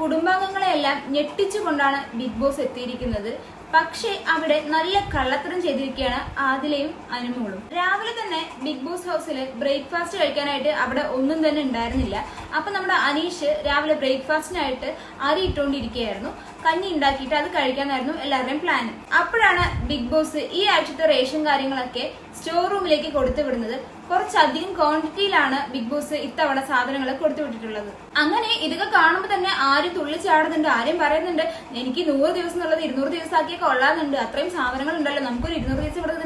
കുടുംബാംഗങ്ങളെയെല്ലാം ഞെട്ടിച്ചുകൊണ്ടാണ് big boss എത്തിയിരിക്കുന്നത്. പക്ഷേ അവിടെ നല്ല കള്ളത്തരം ചെയ്തിരിക്കുകയാണ് ആദിലയും അനുമോളും. രാവിലെ തന്നെ ബിഗ് ബോസ് ഹൗസിൽ ബ്രേക്ക്ഫാസ്റ്റ് കഴിക്കാനായിട്ട് അവിടെ ഒന്നും തന്നെ ഉണ്ടായിരുന്നില്ല. അപ്പൊ നമ്മുടെ അനീഷ് രാവിലെ ബ്രേക്ക്ഫാസ്റ്റിനായിട്ട് അരി ഇട്ടുകൊണ്ടിരിക്കുകയായിരുന്നു കഞ്ഞി ഉണ്ടാക്കിയിട്ട് അത് കഴിക്കാനായിരുന്നു എല്ലാവരുടെയും പ്ലാൻ അപ്പോഴാണ് ബിഗ് ബോസ് ഈ ആഴ്ചത്തെ റേഷൻ കാര്യങ്ങളൊക്കെ സ്റ്റോർ റൂമിലേക്ക് കൊടുത്തു വിടുന്നത്. കുറച്ചധികം ക്വാണ്ടിറ്റിയിലാണ് ബിഗ് ബോസ് ഇത്തവണ സാധനങ്ങൾ കൊടുത്തു വിട്ടിട്ടുള്ളത്. അങ്ങനെ ഇതൊക്കെ കാണുമ്പോൾ തന്നെ ആരും തുള്ളി ചാടുന്നുണ്ട് ആരും പറയുന്നുണ്ട് എനിക്ക് നൂറ് ദിവസം എന്നുള്ളത് ഇരുന്നൂറ് ദിവസമാക്കിയ കൊള്ളാന്നുണ്ട് അത്രയും സാധനങ്ങൾ ഉണ്ടല്ലോ നമുക്കൊരു ഇരുന്നൂറ് ദിവസം ഇവിടെ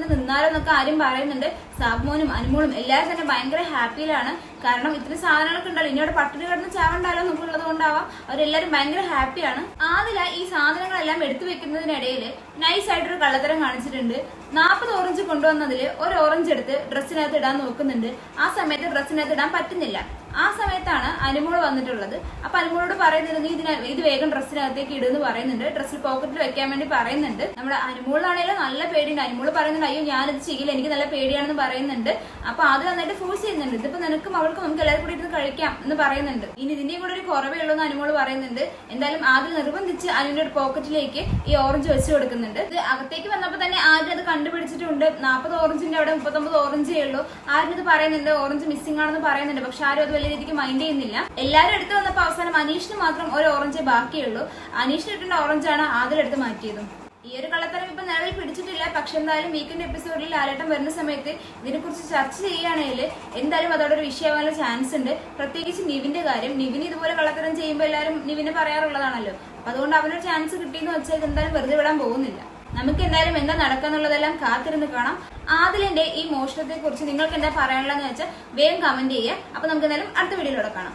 എന്നൊക്കെ ആരും പറയുന്നുണ്ട്. സാബ്മോനും അനുമോളും എല്ലാവരും തന്നെ ഭയങ്കര ഹാപ്പിയിലാണ്. കാരണം ഇത്രയും സാധനങ്ങളൊക്കെ ഉണ്ടല്ലോ. ഇനി അവിടെ പട്ടിണി കിടന്ന് ചാവണ്ടാലോ എന്നുള്ളത് കൊണ്ടാവാം അവരെല്ലാരും ഭയങ്കര ഹാപ്പിയാണ്. ആദില ഈ സാധനങ്ങളെല്ലാം എടുത്തു വെക്കുന്നതിനിടയിൽ നൈസ് ആയിട്ടൊരു കള്ളത്തരം കാണിച്ചിട്ടുണ്ട്. നാൽപ്പത് ഓറഞ്ച് കൊണ്ടുവന്നതിൽ ഒരു ഓറഞ്ച് എടുത്ത് ഡ്രസ്സിനകത്ത് ഇടാൻ നോക്കുന്നുണ്ട്. ആ സമയത്ത് ഡ്രസ്സിനകത്ത് ഇടാൻ പറ്റുന്നില്ല. ആ സമയത്താണ് അനുമോൾ വന്നിട്ടുള്ളത്. അപ്പൊ അനുമോളോട് പറയുന്നത് ഇതിന ഇത് വേഗം ഡ്രസ്സിനകത്തേക്ക് ഇടുന്ന് പറയുന്നുണ്ട്. ഡ്രസ്സിൽ പോക്കറ്റിൽ വെക്കാൻ വേണ്ടി പറയുന്നുണ്ട്. നമ്മുടെ അനുമോളാണെങ്കിലും നല്ല പേടിയുണ്ട്. അനുമോൾ പറയുന്നുണ്ട് അയ്യോ ഞാനിത് ചെയ്യില്ല. എനിക്ക് നല്ല പേടിയാണെന്ന് പറയുന്നുണ്ട്. അപ്പൊ അത് നന്നായിട്ട് ഫോഴ്സ് ചെയ്യുന്നുണ്ട്. ഇതിപ്പോ നിനക്കും അവൾക്കും നമുക്ക് എല്ലാവരും കൂടി ഇരുന്ന് കഴിക്കാം എന്ന് പറയുന്നുണ്ട്. ഇനി ഇതിന്റെയും കൂടെ ഒരു കുറവേ ഉള്ളൂ എന്ന് അനുമോൾ പറയുന്നുണ്ട്. എന്തായാലും ആദ്യം നിർബന്ധിച്ച് അനുവിന്റെ പോക്കറ്റിലേക്ക് ഈ ഓറഞ്ച് വെച്ച് കൊടുക്കുന്നുണ്ട്. ഇത് അകത്തേക്ക് വന്നപ്പോ തന്നെ ആദ്യം അത് കണ്ടുപിടിച്ചിട്ടുണ്ട്. നാൽപ്പത് ഓറഞ്ചിന്റെ അവിടെ മുപ്പത്തൊമ്പത് ഓറഞ്ചേ ഉള്ളൂ. ആരും ഇത് പറയുന്നുണ്ട് ഓറഞ്ച് മിസ്സിംഗ് ആണെന്ന് പറയുന്നുണ്ട്. പക്ഷെ ആരും അത് വലിയ രീതിക്ക് മൈൻഡ് ചെയ്യുന്നില്ല. എല്ലാവരും എടുത്തു വന്നപ്പോൾ അവസാനം അനീഷിന് മാത്രം ഒരു ഓറഞ്ചേ ബാക്കിയുള്ളൂ. അനീഷിന് ഇട്ടേണ്ട ഓറഞ്ചാണ് ആദ്യം എടുത്ത് മാറ്റിയതും. ഈ ഒരു കള്ളത്തരം ഇപ്പൊ നിലവിൽ പിടിച്ചിട്ടില്ല. പക്ഷെ എന്തായാലും വീക്കെൻഡ് എപ്പിസോഡിൽ ലാലേട്ടം വരുന്ന സമയത്ത് ഇതിനെക്കുറിച്ച് ചർച്ച ചെയ്യുകയാണെങ്കിൽ എന്തായാലും അതോടെ ഒരു വിഷയമാകാനുള്ള ചാൻസ് ഉണ്ട്. പ്രത്യേകിച്ച് നിവിന്റെ കാര്യം. നിവിൻ ഇതുപോലെ കള്ളത്തരം ചെയ്യുമ്പോൾ എല്ലാവരും നിവിനെ പറയാറുള്ളതാണല്ലോ. അപ്പൊ അതുകൊണ്ട് അവനൊരു ചാൻസ് കിട്ടിയെന്ന് വെച്ചാൽ ഇതെന്തായാലും വെറുതെ വിടാൻ പോകുന്നില്ല. നമുക്ക് എന്തായാലും എന്താ നടക്കാന്നുള്ളതെല്ലാം കാത്തിരുന്ന് കാണാം. ആദിലിന്റെ ഈ മോഷണത്തെ കുറിച്ച് നിങ്ങൾക്ക് എന്താ പറയാനുള്ളതെന്ന് വെച്ചാൽ വേഗം കമന്റ് ചെയ്യുക. അപ്പൊ നമുക്ക് എന്തായാലും അടുത്ത വീഡിയോയിലൂടെ കാണാം.